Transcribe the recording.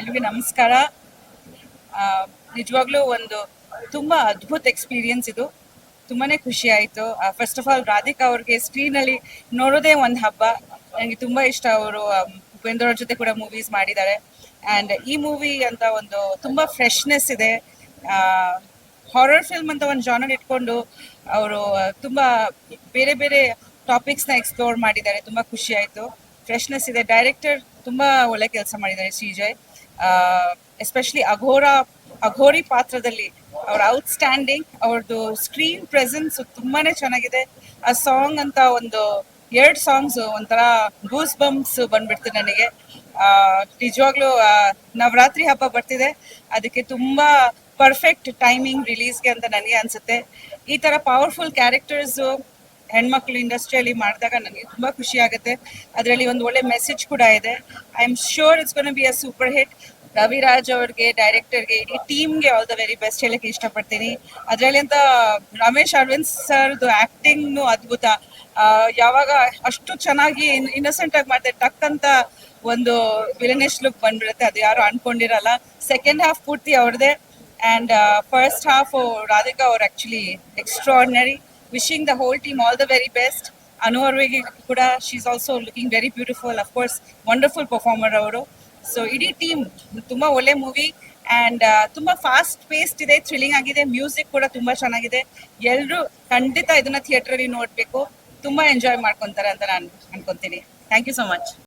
ಎಲ್ರಿಗೂ ನಮಸ್ಕಾರ. ನಿಜವಾಗ್ಲೂ ಒಂದು ತುಂಬಾ ಅದ್ಭುತ ಎಕ್ಸ್ಪೀರಿಯನ್ಸ್ ಇದು. ತುಂಬಾನೇ ಖುಷಿ ಆಯ್ತು. ಫಸ್ಟ್ ಆಫ್ ಆಲ್ ರಾಧಿಕಾ ಅವ್ರಿಗೆ ಸ್ಕ್ರೀನ್ ಅಲ್ಲಿ ನೋಡೋದೇ ಒಂದು ಹಬ್ಬ. ನನಗೆ ತುಂಬಾ ಇಷ್ಟ ಅವರು ಉಪೇಂದ್ರ ಅವ್ರ ಜೊತೆ ಕೂಡ ಮೂವೀಸ್ ಮಾಡಿದ್ದಾರೆ. ಅಂಡ್ ಈ ಮೂವಿ ಅಂತ ಒಂದು ತುಂಬಾ ಫ್ರೆಶ್ನೆಸ್ ಇದೆ. ಹಾರರ್ ಫಿಲ್ಮ್ ಅಂತ ಒಂದು ಜಾನರ್ ಇಟ್ಕೊಂಡು ಅವರು ತುಂಬಾ ಬೇರೆ ಬೇರೆ ಟಾಪಿಕ್ಸ್ನ ಎಕ್ಸ್ಪ್ಲೋರ್ ಮಾಡಿದ್ದಾರೆ. ತುಂಬಾ ಖುಷಿ ಆಯ್ತು. ಫ್ರೆಶ್ನೆಸ್ ಇದೆ. ಡೈರೆಕ್ಟರ್ ತುಂಬ ಒಳ್ಳೆ ಕೆಲಸ ಮಾಡಿದ್ದಾರೆ ಶ್ರೀಜಯ್. ಎಸ್ಪೆಷಲಿ ಅಘೋರ ಅಘೋರಿ ಪಾತ್ರದಲ್ಲಿ ಅವ್ರ ಔಟ್ಸ್ಟ್ಯಾಂಡಿಂಗ್ ಅವ್ರದ್ದು ಸ್ಕ್ರೀನ್ ಪ್ರೆಸೆನ್ಸ್ ತುಂಬಾ ಚೆನ್ನಾಗಿದೆ. ಆ ಸಾಂಗ್ ಅಂತ ಒಂದು, ಎರಡು ಸಾಂಗ್ಸ್ ಒಂಥರ ಗೂಸ್ ಬಂಪ್ಸ್ ಬಂದ್ಬಿಡ್ತು ನನಗೆ. ನಿಜವಾಗ್ಲೂ ನವರಾತ್ರಿ ಹಬ್ಬ ಬರ್ತಿದೆ. ಅದಕ್ಕೆ ತುಂಬಾ ಪರ್ಫೆಕ್ಟ್ ಟೈಮಿಂಗ್ ರಿಲೀಸ್ಗೆ ಅಂತ ನನಗೆ ಅನ್ಸುತ್ತೆ. ಈ ತರ ಪವರ್ಫುಲ್ ಕ್ಯಾರೆಕ್ಟರ್ಸ್ ಹೆಣ್ಮಕ್ಳು ಇಂಡಸ್ಟ್ರಿಯಲ್ಲಿ ಮಾಡಿದಾಗ ನನಗೆ ತುಂಬಾ ಖುಷಿ ಆಗುತ್ತೆ. ಅದರಲ್ಲಿ ಒಂದು ಒಳ್ಳೆ ಮೆಸೇಜ್ ಕೂಡ ಇದೆ. I am sure it's gonna be a super hit Raviraj ಅವ್ರಿಗೆ ಡೈರೆಕ್ಟರ್ಗೆ ಇಡೀ ಟೀಮ್ಗೆ ಆಲ್ ದ ವೆರಿ ಬೆಸ್ಟ್ ಹೇಳಕ್ಕೆ ಇಷ್ಟಪಡ್ತೀನಿ. ಅದರಲ್ಲಿ ಅಂತ ರಮೇಶ್ ಅರವಿಂದ್ ಸರ್ದು ಆಕ್ಟಿಂಗ್ ಅದ್ಭುತ. ಯಾವಾಗ ಅಷ್ಟು ಚೆನ್ನಾಗಿ ಇನ್ನಸೆಂಟ್ ಆಗಿ ಮಾಡ್ತಾರೆ ಟಕ್ ಅಂತ ಒಂದು ವಿಲನೇಶ್ ಲುಕ್ ಬಂದ್ಬಿಡುತ್ತೆ. ಅದು ಯಾರು ಅನ್ಕೊಂಡಿರಲ್ಲ. ಸೆಕೆಂಡ್ ಹಾಫ್ ಪೂರ್ತಿ ಅವ್ರದೇ. ಅಂಡ್ ಫಸ್ಟ್ ಹಾಫ್ ರಾಧಿಕಾ ಅವ್ರು actually extraordinary wishing the whole team all the very best Anu ಅವ್ರಿಗೆ ಕೂಡ she is also looking very beautiful of course wonderful performer ಅವರು ಸೊ ಇಡೀ ಟೀಮ್ ತುಂಬ ಒಳ್ಳೆ ಮೂವಿ ಆ್ಯಂಡ್ ತುಂಬ ಫಾಸ್ಟ್ ಪೇಸ್ಟ್ ಇದೆ ಥ್ರಿಲ್ಲಿಂಗ್ ಆಗಿದೆ ಮ್ಯೂಸಿಕ್ ಕೂಡ ತುಂಬಾ ಚೆನ್ನಾಗಿದೆ. ಎಲ್ಲರೂ ಖಂಡಿತ ಇದನ್ನ ಥಿಯೇಟ್ರಲ್ಲಿ ನೋಡಬೇಕು. ತುಂಬ ಎಂಜಾಯ್ ಮಾಡ್ಕೊತಾರೆ ಅಂತ ನಾನು ಅನ್ಕೊಂತೀನಿ. Thank you so much